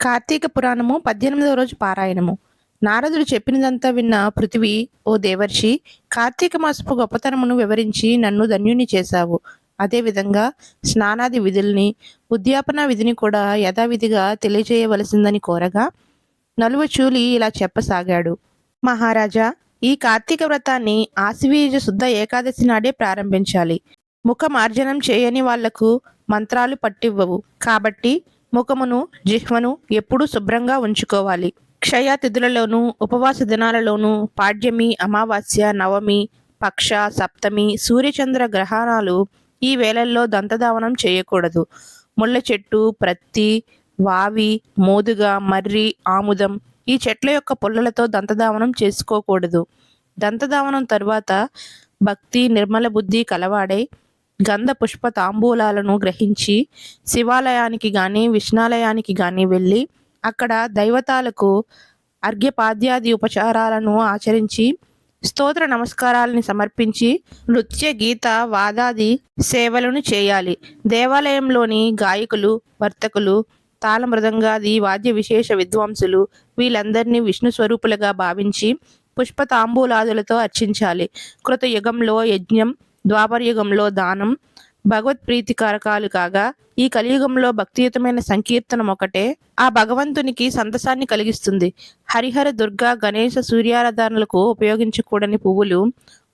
కార్తీక పురాణము పద్దెనిమిదవ రోజు పారాయణము. నారదుడు చెప్పినదంతా విన్న పృథివీ ఓ దేవర్షి కార్తీక మాసపు గొప్పతనమును వివరించి నన్ను ధన్యుని చేశావు. అదేవిధంగా స్నానాది విధుల్ని ఉద్యాపన విధిని కూడా యథావిధిగా తెలియజేయవలసిందని కోరగా నలువ చూలి ఇలా చెప్పసాగాడు. మహారాజా ఈ కార్తీక వ్రతాన్ని ఆశివీజ శుద్ధ ఏకాదశి నాడే ప్రారంభించాలి. ముఖ మార్జనం చేయని వాళ్ళకు మంత్రాలు పట్టివ్వవు. కాబట్టి ముఖమును జిహ్వను ఎప్పుడూ శుభ్రంగా ఉంచుకోవాలి. క్షయ తిథులలోనూ ఉపవాస దినాలలోనూ పాడ్యమి అమావాస్య నవమి పక్ష సప్తమి సూర్యచంద్ర గ్రహణాలు ఈ వేళల్లో దంతధావనం చేయకూడదు. ముళ్ళ చెట్టు ప్రత్తి వావి మోదుగ మర్రి ఆముదం ఈ చెట్ల యొక్క పుల్లలతో దంతధావనం చేసుకోకూడదు. దంతధావనం తరువాత భక్తి నిర్మల బుద్ధి కలవాడై గంధ పుష్ప తాంబూలాలను గ్రహించి శివాలయానికి గాని విష్ణాలయానికి గాని వెళ్ళి అక్కడ దైవతాలకు అర్ఘ్యపాద్యాది ఉపచారాలను ఆచరించి స్తోత్ర నమస్కారాలని సమర్పించి నృత్య గీత వాదాది సేవలను చేయాలి. దేవాలయంలోని గాయకులు వర్తకులు తాళమృదంగాది వాద్య విశేష విద్వాంసులు వీళ్ళందరినీ విష్ణు స్వరూపులుగా భావించి పుష్ప తాంబూలాదులతో అర్చించాలి. కృత యుగంలో యజ్ఞం ద్వాపరయుగంలో దానం భగవత్ ప్రీతికారకాలు కాగా ఈ కలియుగంలో భక్తియుతమైన సంకీర్తనం ఒకటే. ఆ భగవంతునికి సంతసాన్ని కలిగిస్తుంది. హరిహర దుర్గా గణేశ సూర్యారాధనలకు ఉపయోగించకూడని పువ్వులు.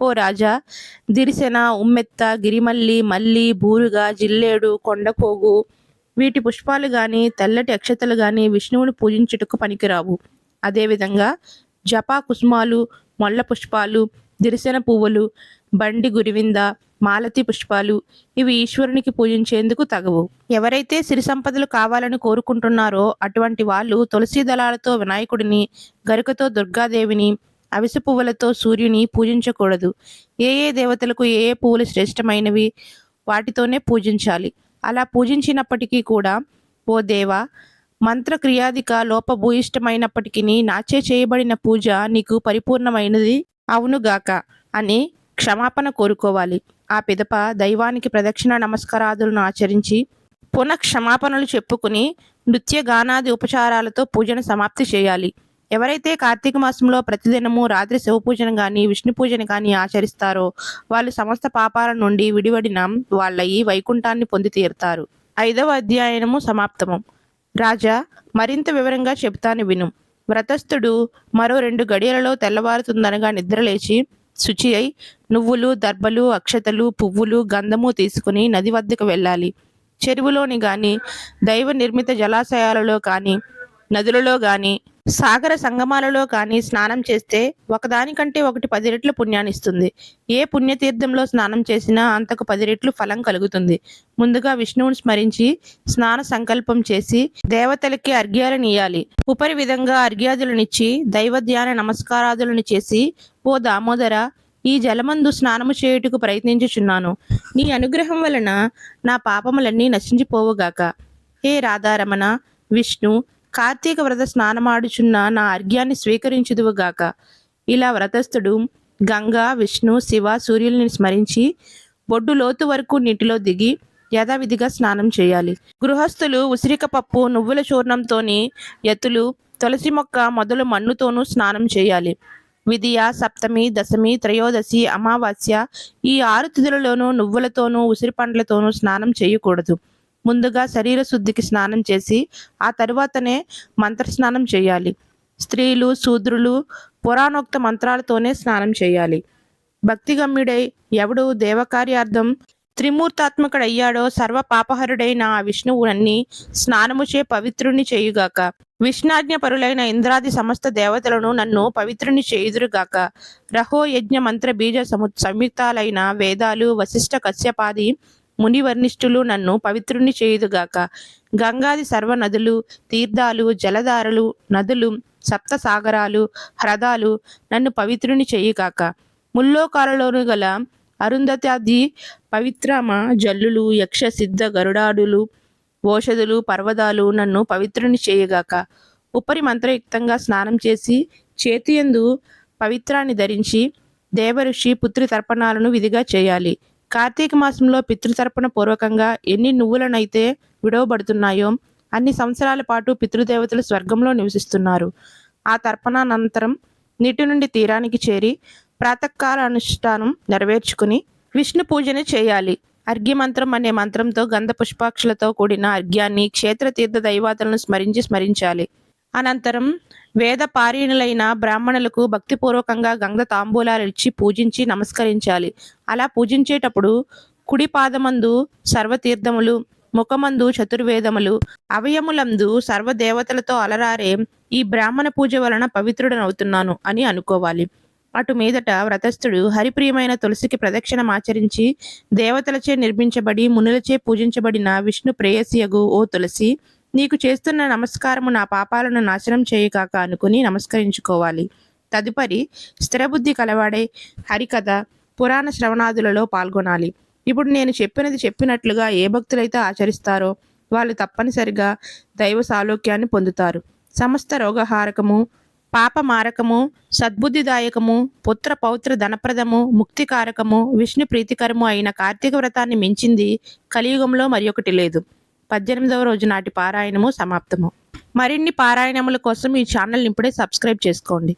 ఓ రాజా దిరిసెన ఉమ్మెత్త గిరిమల్లి మల్లి బూరుగా జిల్లేడు కొండపోగు వీటి పుష్పాలు గాని తెల్లటి అక్షతలు గాని విష్ణువుని పూజించుటకు పనికిరావు. అదేవిధంగా జపా కుసుమాలు మొల్ల పుష్పాలు దిరిసెన పువ్వులు బండి గురివింద మాలతి పుష్పాలు ఇవి ఈశ్వరునికి పూజించేందుకు తగవు. ఎవరైతే సిరి సంపదలు కావాలని కోరుకుంటున్నారో అటువంటి వాళ్ళు తులసి దళాలతో వినాయకుడిని గరికతో దుర్గాదేవిని అవిసె పువ్వులతో సూర్యుని పూజించకూడదు. ఏ ఏ దేవతలకు ఏ ఏ పువ్వులు శ్రేష్టమైనవి వాటితోనే పూజించాలి. అలా పూజించినప్పటికీ కూడా ఓ దేవా మంత్రక్రియాదిక లోపభూయిష్టమైనప్పటికీ నాచే చేయబడిన పూజ నీకు పరిపూర్ణమైనది అవునుగాక అని క్షమాపణ కోరుకోవాలి. ఆ పిదప దైవానికి ప్రదక్షిణ నమస్కారాదులను ఆచరించి పునః క్షమాపణలు చెప్పుకుని నృత్య గానాది ఉపచారాలతో పూజను సమాప్తి చేయాలి. ఎవరైతే కార్తీక మాసంలో ప్రతిదినము రాత్రి శివపూజను కానీ విష్ణు పూజను కానీ ఆచరిస్తారో వాళ్ళు సమస్త పాపాల నుండి విడివడిన వాళ్ళయి వైకుంఠాన్ని పొంది తీరుతారు. ఐదవ అధ్యాయనము సమాప్తము. రాజా మరింత వివరంగా చెబుతాను విను. వ్రతస్థుడు మరో రెండు గడియలలో తెల్లవారుతుందనగా నిద్రలేచి శుచి అయి నువ్వులు దర్భలు అక్షతలు పువ్వులు గంధము తీసుకుని నది వద్దకు వెళ్ళాలి. చెరువులోని కానీ దైవ నిర్మిత జలాశయాలలో కానీ నదులలో కానీ సాగర సంగమాలలో కానీ స్నానం చేస్తే ఒకదానికంటే ఒకటి పది రెట్లు పుణ్యాన్నిస్తుంది ఏ పుణ్యతీర్థంలో స్నానం చేసినా అంతకు పది రెట్లు ఫలం కలుగుతుంది. ముందుగా విష్ణువుని స్మరించి స్నాన సంకల్పం చేసి దేవతలకి అర్ఘ్యాలనియాలి ఇయ్యాలి. ఉపరి విధంగా అర్ఘ్యాదులనిచ్చి దైవ ధ్యాన నమస్కారాదులను చేసి ఓ దామోదర ఈ జలమందు స్నానము చేయుటకు ప్రయత్నించుచున్నాను. నీ అనుగ్రహం వలన నా పాపములన్నీ నశించిపోవుగాక. హే రాధారమణ విష్ణు కార్తీక వ్రత స్నానమాడుచున్న నా అర్ఘ్యాన్ని స్వీకరించుదువుగాక. ఇలా వ్రతస్థుడు గంగా విష్ణు శివ సూర్యుల్ని స్మరించి బొడ్డు లోతు వరకు నీటిలో దిగి యథావిధిగా స్నానం చేయాలి. గృహస్థులు ఉసిరిక పప్పు నువ్వుల చూర్ణంతోని ఎత్తులు తులసి మొక్క మొదలు మన్నుతోనూ స్నానం చేయాలి. విధియ సప్తమి దశమి త్రయోదశి అమావాస్య ఈ ఆరు తిథులలోనూ నువ్వులతోనూ ఉసిరి పండ్లతోనూ స్నానం చేయకూడదు. ముందుగా శరీర శుద్ధికి స్నానం చేసి ఆ తరువాతనే మంత్ర స్నానం చేయాలి. స్త్రీలు శూద్రులు పురాణోక్త మంత్రాలతోనే స్నానం చేయాలి. భక్తిగమ్యుడై ఎవడు దేవకార్యార్థం త్రిమూర్తాత్మకుడయ్యాడో సర్వ పాపహరుడైన ఆ విష్ణువునన్ని స్నానముచే పవిత్రుని చేయుగాక. విష్ణాజ్ఞ పరులైన ఇంద్రాది సమస్త దేవతలను నన్ను పవిత్రుని చేయుదురుగాక. రహో యజ్ఞ మంత్ర బీజ సము సంయుక్తాలైన వేదాలు వశిష్ఠ కశ్యపాది మునివర్ణిష్ఠులు నన్ను పవిత్రుని చేయుదుగాక. గంగాది సర్వ నదులు తీర్థాలు జలధారలు నదులు సప్త సాగరాలు హ్రదాలు నన్ను పవిత్రుని చేయుగాక. ముల్లోకాలలోను గల అరుంధత్యాది పవిత్రమ జల్లులు యక్ష సిద్ధ గరుడాడులు ఓషధులు పర్వతాలు నన్ను పవిత్రుని చేయగాక. ఉపరి మంత్రయుక్తంగా స్నానం చేసి చేతియందు పవిత్రాన్ని ధరించి దేవఋషి పుత్రి తర్పణాలను విధిగా చేయాలి. కార్తీక మాసంలో పితృతర్పణ పూర్వకంగా ఎన్ని నువ్వులనైతే విడవబడుతున్నాయో అన్ని సంవత్సరాల పాటు పితృదేవతలు స్వర్గంలో నివసిస్తున్నారు. ఆ తర్పణానంతరం నీటి నుండి తీరానికి చేరి ప్రాతకాల అనుష్ఠానం నెరవేర్చుకుని విష్ణు పూజని చేయాలి. అర్ఘ్యమంత్రం అనే మంత్రంతో గంధ పుష్పాక్షలతో కూడిన అర్ఘ్యాన్ని క్షేత్ర తీర్థ దైవాతలను స్మరించి స్మరించాలి. అనంతరం వేద పారీణులైన బ్రాహ్మణులకు భక్తిపూర్వకంగా గంగ తాంబూలాలు ఇచ్చి పూజించి నమస్కరించాలి. అలా పూజించేటప్పుడు కుడి పాదమందు సర్వతీర్థములు ముఖమందు చతుర్వేదములు అవయములందు సర్వదేవతలతో అలరారే ఈ బ్రాహ్మణ పూజ వలన పవిత్రుడనవుతున్నాను అని అనుకోవాలి. అటు మీదట వ్రతస్థుడు హరిప్రియమైన తులసికి ప్రదక్షిణమాచరించి దేవతలచే నిర్మించబడి మునులచే పూజించబడిన విష్ణు ప్రేయసియగు ఓ తులసి నీకు చేస్తున్న నమస్కారము నా పాపాలను నాశనం చేయకాక అనుకుని నమస్కరించుకోవాలి. తదుపరి స్థిరబుద్ధి కలవాడే హరికథ పురాణ శ్రవణాదులలో పాల్గొనాలి. ఇప్పుడు నేను చెప్పినది చెప్పినట్లుగా ఏ భక్తులైతే ఆచరిస్తారో వాళ్ళు తప్పనిసరిగా దైవ సాలోక్యాన్ని పొందుతారు. సమస్త రోగహారకము పాపమారకము సద్బుద్ధిదాయకము పుత్ర పౌత్ర ధనప్రదము ముక్తికారకము విష్ణు ప్రీతికరము అయిన కార్తీక వ్రతాన్ని మించింది కలియుగంలో మరి ఒకటి లేదు. పద్దెనిమిదవ రోజు నాటి పారాయణము సమాప్తము. మరిన్ని పారాయణముల కోసం ఈ ఛానల్ని ఇప్పుడే సబ్స్క్రైబ్ చేసుకోండి.